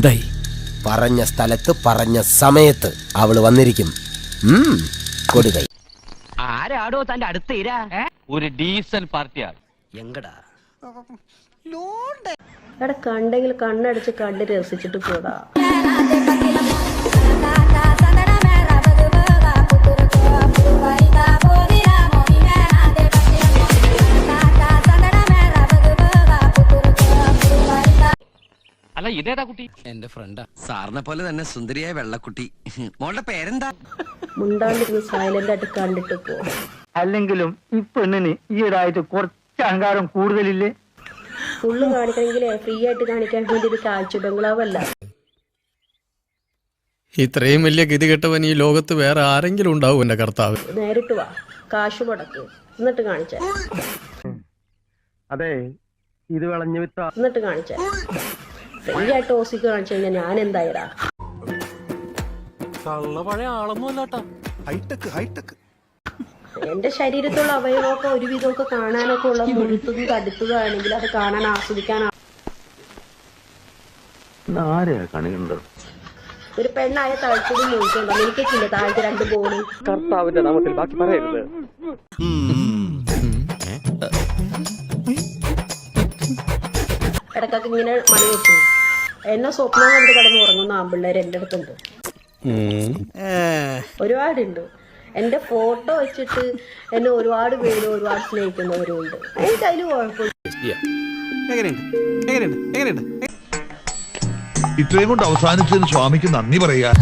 എന്തായി പറഞ്ഞ സ്ഥലത്ത് പറഞ്ഞ സമയത്ത് അവൾ വന്നിരിക്കും കൊടുകൈ ആരാടോ തന്റെ അടുത്ത് ഇരാ ഒരു ഡീസൽ പാർട്ടിയാണ് എങ്കടാ എടാ കണ്ടെങ്കിൽ കണ്ണടിച്ച് കണ്ട് രസിച്ചിട്ട് പോടാ അല്ല ഇതേതാ കുട്ടി? എന്റെ ഫ്രണ്ടാ. സാറിനെ പോലെ തന്നെ സുന്ദരിയായ വെള്ളക്കുട്ടി. മോളുടെ പേരെന്താ? മുണ്ടാണ്ടിരുന്ന് സൈലന്റ് ആയിട്ട് കണ്ടിട്ട് പോ. അല്ലെങ്കിലും ഈ പെണ്ണിന് ഈയിടായിട്ട് കുറച്ച് അഹങ്കാരം കൂടുതലില്ലേ? ഫുള്ള് കാണിക്കണമെങ്കിൽ ഫ്രീ ആയിട്ട് കാണിക്കാൻ വേണ്ടി ഒരു കാഴ്ച ബംഗ്ലാവല്ല ഇത്രയും വലിയ ഗതി കെട്ടവൻ ഈ ലോകത്ത് വേറെ ആരെങ്കിലും ഉണ്ടാവും എന്റെ കർത്താവ്. നേരിട്ട് വാ. കാശ് മുടക്ക്. എന്നിട്ട് കാണിച്ച. അതെ ഇത് വിളഞ്ഞു വിത്ത എന്നിട്ട് കാണിച്ച. ഫ്രീ ആയിട്ട് ഓസിക്ക് കാണിച്ചു കഴിഞ്ഞാൽ ഞാൻ എന്തായടാ എന്റെ ശരീരത്തുള്ള അവയവമൊക്കെ ഒരുവിധമൊക്കെ കാണാനൊക്കെ ഉള്ള മുഴുത്തതും തടുത്തതും ആണെങ്കിൽ അത് കാണാൻ ആസ്വദിക്കാൻ ആ- ആരെയാ കണി ഒരു പെണ്ണായ താഴ്ത്തതും മുഴുത്തുണ്ടോ എനിക്കില്ല താഴ്ത്തി രണ്ട് ബോൾ കർത്താവിന്റെ നാമത്തിൽ ബാക്കി പറയരുത്. ഇടക്കൊക്കെ ഇങ്ങനെ മണി വെച്ചു എന്നെ സ്വപ്നം കണ്ട് കിടന്ന് ഉറങ്ങുന്ന ആമ്പിള്ളേർ എന്റെ അടുത്തുണ്ട്. ഒരുപാടുണ്ട്. എന്റെ ഫോട്ടോ വെച്ചിട്ട് എന്നെ ഒരുപാട് പേര് ഒരുപാട് സ്നേഹിക്കുന്നവരുണ്ട്. എനിക്ക് അതിൽ കുഴപ്പമില്ല. ഇത്രയും കൊണ്ട് അവസാനിച്ചതിന് സ്വാമിക്ക് നന്ദി പറയാ.